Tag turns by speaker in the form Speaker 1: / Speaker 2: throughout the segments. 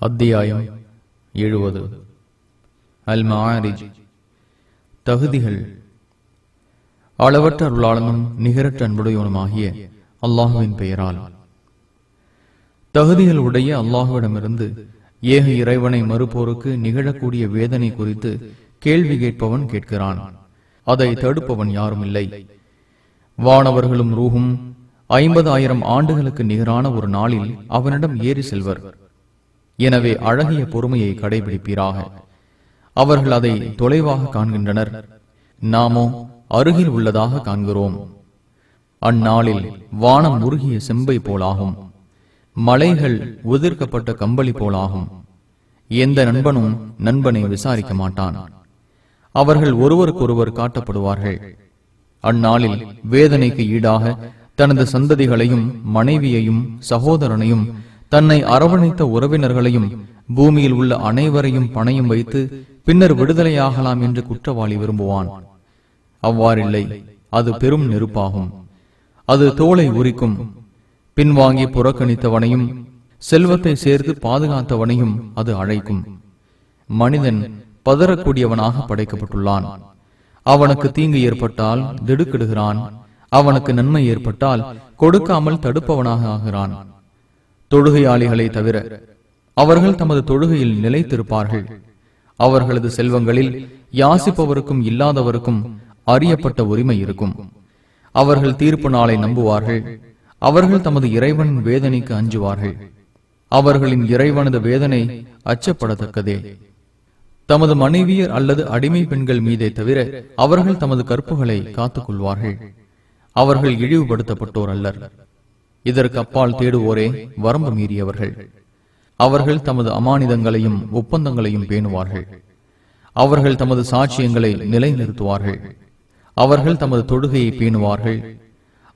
Speaker 1: அத்தியாயம் எழுபது. அல் மாரிஜ் தகுதிகள். அளவற்ற அருளாளனும் நிகரற்ற அன்புடையவனுமாகிய அல்லாஹுவின் பெயரால். தகுதிகள் உடைய அல்லாஹுவிடமிருந்து ஏக இறைவனை மறுப்போருக்கு நிகழக்கூடிய வேதனை குறித்து கேள்வி கேட்பவன் கேட்கிறான். அதை தடுப்பவன் யாரும் இல்லை. வானவர்களும் ரூஹும் ஐம்பது ஆயிரம் ஆண்டுகளுக்கு நிகரான ஒரு நாளில் அவனிடம் ஏறி செல்வர். எனவே அழகிய பொறுமையை கடைபிடிப்பீராக. அவர்கள் அதை தொலைவாக காண்கின்றனர். நாமோ அருகில் உள்ளதாக காண்கிறோம். அந்நாளில் வானம் உருகிய செம்பை போலாகும். மலைகள் உதிர்க்கப்பட்ட கம்பளி போலாகும். எந்த நண்பனும் நண்பனை விசாரிக்க மாட்டான். அவர்கள் ஒருவருக்கொருவர் காட்டப்படுவார்கள். அந்நாளில் வேதனைக்கு ஈடாக தனது சந்ததிகளையும் மனைவியையும் சகோதரனையும் தன்னை அரவணைத்த உறவினர்களையும் பூமியில் உள்ள அனைவரையும் பணையும் வைத்து பின்னர் விடுதலையாகலாம் என்று குற்றவாளி விரும்புவான். அவ்வாறில்லை அது பெரும் நெருப்பாகும். அது தோலை உரிக்கும். பின்வாங்கி புறக்கணித்தவனையும் செல்வத்தை சேர்த்து பாதுகாத்தவனையும் அது அழைக்கும். மனிதன் பதறக்கூடியவனாக படைக்கப்பட்டுள்ளான். அவனுக்கு தீங்கு ஏற்பட்டால் திடுக்கிடுகிறான். அவனுக்கு நன்மை ஏற்பட்டால் கொடுக்காமல் தடுப்பவனாக ஆகிறான். தொழுகையாளிகளை தவிர அவர்கள் தமது தொழுகையில் நிலைத்திருப்பார்கள். அவர்களது செல்வங்களில் யாசிப்பவருக்கும் இல்லாதவருக்கும் அறியப்பட்ட உரிமை இருக்கும். அவர்கள் தீர்ப்பு நாளை நம்புவார்கள். அவர்கள் தமது இறைவனின் வேதனைக்கு அஞ்சுவார்கள். அவர்களின் இறைவனது வேதனை அச்சப்படத்தக்கதே. தமது மனைவியர் அல்லது அடிமை பெண்கள் மீதே தவிர அவர்கள் தமது கற்புகளை காத்துக் கொள்வார்கள் அவர்கள் இழிவுபடுத்தப்பட்டோர் அல்லர். இதற்கு அப்பால் தேடுவோரே வரம்பு மீறியவர்கள். அவர்கள் தமது அமானிதங்களையும் ஒப்பந்தங்களையும் பேணுவார்கள். அவர்கள் தமது சாட்சியங்களை நிலைநிறுத்துவார்கள். அவர்கள் தமது தொடுகையை பேணுவார்கள்.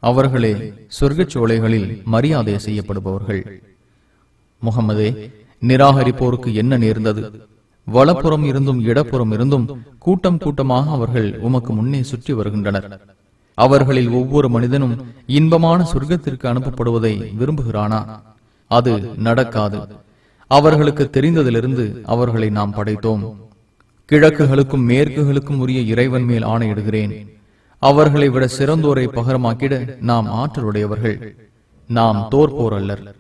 Speaker 1: அவர்களே சொர்க்கச்சோலைகளில் மரியாதை செய்யப்படுபவர்கள். முகமதே நிராகரிப்போருக்கு என்ன நேர்ந்தது? வலப்புறம் இருந்தும் இடப்புறம் இருந்தும் கூட்டம் கூட்டமாக அவர்கள் உமக்கு முன்னே சுற்றி வருகின்றனர். அவர்களில் ஒவ்வொரு மனிதனும் இன்பமான சொர்க்கத்திற்கு அனுப்பப்படுவதை விரும்புகிறானா? அது நடக்காது. அவர்களுக்கு தெரிந்ததிலிருந்து அவர்களை நாம் படைத்தோம். கிழக்குகளுக்கும் மேற்குகளுக்கும் உரிய இறைவன் மேல் ஆணையிடுகிறேன். அவர்களை விட சிறந்தோரை பகரமாக்கிட நாம் ஆற்றலுடையவர்கள். நாம் தோற்போர் அல்லர்.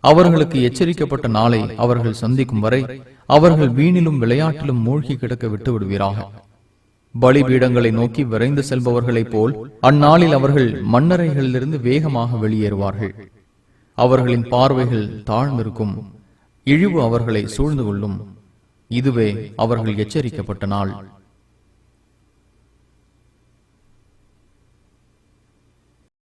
Speaker 1: அவர்களுக்கு எச்சரிக்கப்பட்ட நாளை அவர்கள் சந்திக்கும் வரை அவர்கள் வீணிலும் விளையாட்டிலும் மூழ்கி கிடக்க விட்டு விடுவீராக பலிபீடங்களை நோக்கி விரைந்து செல்பவர்களைப் போல் அந்நாளில் அவர்கள் மன்னரைகளிலிருந்து வேகமாக வெளியேறுவார்கள். அவர்களின் பார்வைகள் தாழ்ந்திருக்கும். இழிவு அவர்களை சூழ்ந்து கொள்ளும். இதுவே அவர்கள் எச்சரிக்கப்பட்ட நாள்.